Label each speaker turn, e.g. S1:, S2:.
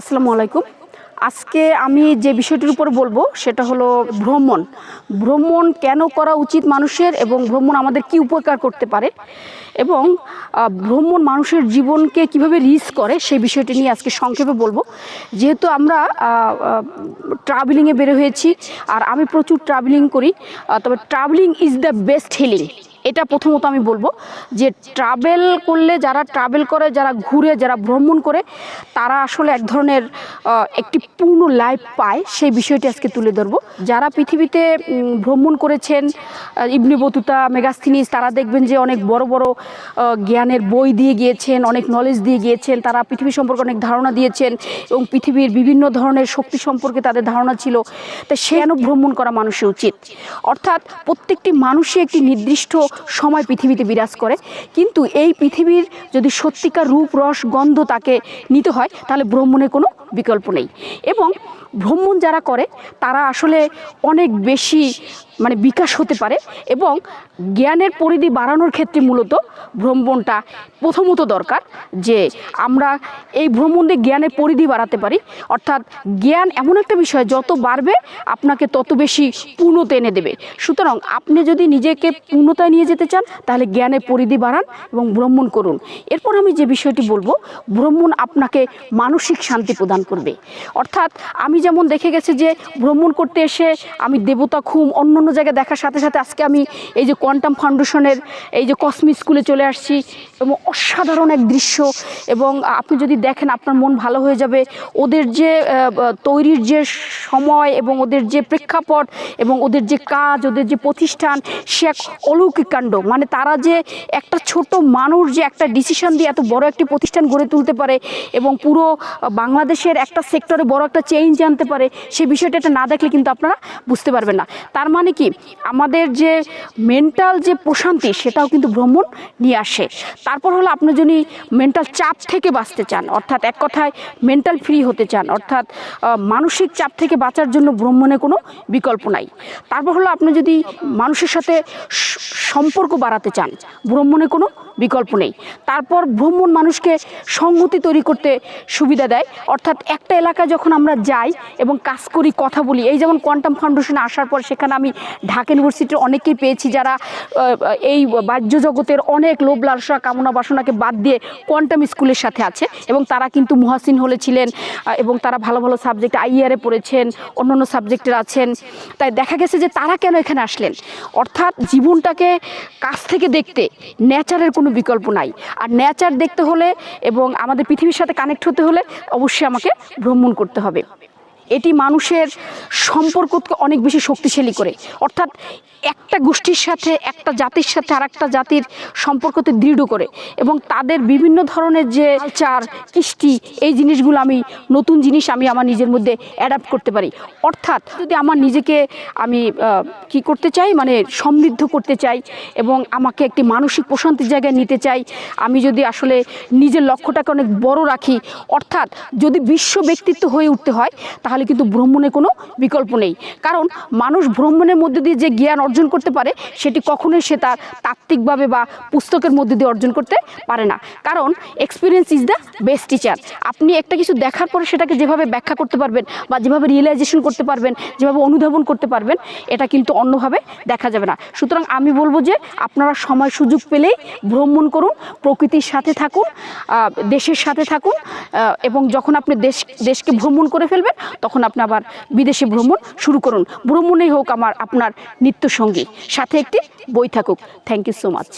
S1: আসসালামু আলাইকুম। আজকে আমি যে বিষয়টির উপর বলব, সেটা হলো ভ্রমণ। ভ্রমণ কেন করা উচিত মানুষের এবং ভ্রমণ আমাদের কি উপকার করতে পারে? এবং ভ্রমণ মানুষের জীবনকে কীভাবে রিস করে সেই বিষয়টি নিয়ে আজকে সংক্ষেপে বলব। যেহেতু আমরা ট্রাভেলিংয়ে বের হয়েছি, আর আমি প্রচুর ট্রাভেলিং করি তবে travelling is the best healing এটা প্রথমত আমি বলব যে ট্রাভেল করলে, যারা ট্রাভেল করে, যারা ঘুরে, যারা ভ্রমণ করে, তারা আসলে এক ধরনের একটি পূর্ণ লাইফ পায়। সেই বিষয়টি আজকে তুলে ধরবো। যারা পৃথিবীতে ভ্রমণ করেছেন ইবনে বতুতা, মেগাস্থিনিস, তারা দেখবেন যে অনেক বড় বড় জ্ঞানের বই দিয়ে গিয়েছেন, অনেক নলেজ দিয়ে গিয়েছেন, তারা পৃথিবী সম্পর্কে অনেক ধারণা দিয়েছেন এবং পৃথিবীর বিভিন্ন ধরনের শক্তি সম্পর্কে তাদের ধারণা ছিল। তা সেন ভ্রমণ করা মানুষের উচিত। অর্থাৎ প্রত্যেকটি মানুষই একটি নির্দিষ্ট সময় পৃথিবীতে বিরাজ করে। কিন্তু এই পৃথিবীর যদি সত্যিকার রূপ, রস, গন্ধ তাকে নিতে হয়, তাহলে ভ্রমণের কোনো বিকল্প নেই। এবং ভ্রমণ যারা করে, তারা আসলে অনেক বেশি মানে বিকাশ হতে পারে এবং জ্ঞানের পরিধি বাড়ানোর ক্ষেত্রে মূলত ভ্রমণটা প্রথমত দরকার যে আমরা এই ভ্রমণ দিয়ে জ্ঞানের পরিধি বাড়াতে পারি। অর্থাৎ জ্ঞান এমন একটা বিষয়, যত বাড়বে আপনাকে তত বেশি পূর্ণতা এনে দেবে। সুতরাং আপনি যদি নিজেকে পূর্ণতায় নিয়ে যেতে চান, তাহলে জ্ঞানের পরিধি বাড়ান এবং ভ্রমণ করুন। এরপর আমি যে বিষয়টি বলব, ভ্রমণ আপনাকে মানসিক শান্তি প্রদান করবে। অর্থাৎ আমি যেমন দেখে গেছি যে ভ্রমণ করতে এসে আমি দেবতা খুম অন্য জায়গায় দেখার সাথে সাথে আজকে আমি এই যে কোয়ান্টাম ফাউন্ডেশনের এই যে কসমিক স্কুলে চলে আসছি এবং অসাধারণ এক দৃশ্য এবং আপনি যদি দেখেন আপনার মন ভালো হয়ে যাবে। ওদের যে তৈরির যে সময় এবং ওদের যে প্রেক্ষাপট এবং ওদের যে কাজ, ওদের যে প্রতিষ্ঠান, সে এক অলৌকিক কাণ্ড। মানে তারা যে একটা ছোট মানুষ যে একটা ডিসিশন দিয়ে এত বড় একটি প্রতিষ্ঠান গড়ে তুলতে পারে এবং পুরো বাংলাদেশের একটা সেক্টরে বড় একটা চেঞ্জ আনতে পারে, সে বিষয়টা না দেখলে কিন্তু আপনারা বুঝতে পারবেন না। তার মানে কি আমাদের যে মেন্টাল যে প্রশান্তি সেটাও কিন্তু ভ্রমণ নিয়ে আসে। তারপর হলো আপনি যদি মেন্টাল চাপ থেকে বাঁচতে চান, অর্থাৎ এক কথায় মেন্টাল ফ্রি হতে চান, অর্থাৎ মানসিক চাপ থেকে বাঁচার জন্য ভ্রমণে কোনো বিকল্প নাই। তারপর হলো আপনি যদি মানুষের সাথে সম্পর্ক বাড়াতে চান। ভ্রমণে কোনো বিকল্প নেই। তারপর ভ্রমণ মানুষকে সংহতি তৈরি করতে সুবিধা দেয়। অর্থাৎ একটা এলাকায় যখন আমরা যাই এবং কাজ করি, কথা বলি, এই যেমন কোয়ান্টাম ফাউন্ডেশনে আসার পর সেখানে আমি ঢাকা ইউনিভার্সিটির অনেকেই পেয়েছি যারা এই বাহ্য জগতের অনেক লোভ, লালসা, কামনা, বাসনাকে বাদ দিয়ে কোয়ান্টাম স্কুলের সাথে আছে এবং তারা কিন্তু মহাসিন হলে ছিলেন এবং তারা ভালো ভালো সাবজেক্ট আইয়ারে পড়েছেন, অন্যান্য সাবজেক্টের আছেন। তাই দেখা গেছে যে তারা কেন এখানে আসলেন? অর্থাৎ জীবনটাকে কাছ থেকে দেখতে নেচারের কোনো বিকল্প নাই। আর নেচার দেখতে হলে এবং আমাদের পৃথিবীর সাথে কানেক্ট হতে হলে অবশ্যই আমাকে ভ্রমণ করতে হবে। এটি মানুষের সম্পর্ককে অনেক বেশি শক্তিশালী করে। অর্থাৎ একটা গোষ্ঠীর সাথে, একটা জাতির সাথে আর একটা জাতির সম্পর্কতে দৃঢ় করে এবং তাদের বিভিন্ন ধরনের যে চার কৃষ্টি, এই জিনিসগুলো আমি, নতুন জিনিস আমি আমার নিজের মধ্যে অ্যাডাপ্ট করতে পারি। অর্থাৎ যদি আমার নিজেকে আমি কি করতে চাই? মানে সমৃদ্ধ করতে চাই এবং আমাকে একটি মানসিক প্রশান্তির জায়গায় নিতে চাই, আমি যদি আসলে নিজের লক্ষ্যটাকে অনেক বড় রাখি, অর্থাৎ যদি বিশ্ব ব্যক্তিত্ব হয়ে উঠতে হয়, তাহলে কিন্তু ভ্রমণের কোনো বিকল্প নেই। কারণ মানুষ ভ্রমণের মধ্যে দিয়ে যে জ্ঞান অর্জন করতে পারে, সেটি কখনোই সে তার তাত্ত্বিকভাবে বা পুস্তকের মধ্যে দিয়ে অর্জন করতে পারে না। কারণ experience is the best teacher আপনি একটা কিছু দেখার পরে সেটাকে যেভাবে ব্যাখ্যা করতে পারবেন বা যেভাবে রিয়েলাইজেশন করতে পারবেন, যেভাবে অনুধাবন করতে পারবেন, এটা কিন্তু অন্যভাবে দেখা যাবে না। সুতরাং আমি বলব যে আপনারা সময় সুযোগ পেলেই ভ্রমণ করুন, প্রকৃতির সাথে থাকুন দেশের সাথে থাকুন এবং যখন আপনি দেশ, দেশকে ভ্রমণ করে ফেলবেন তখন আপনি আবার বিদেশে ভ্রমণ শুরু করুন। ভ্রমণেই হোক আমার আপনার নিত্য সঙ্গী সাথে একটি বই থাকুক। Thank you so much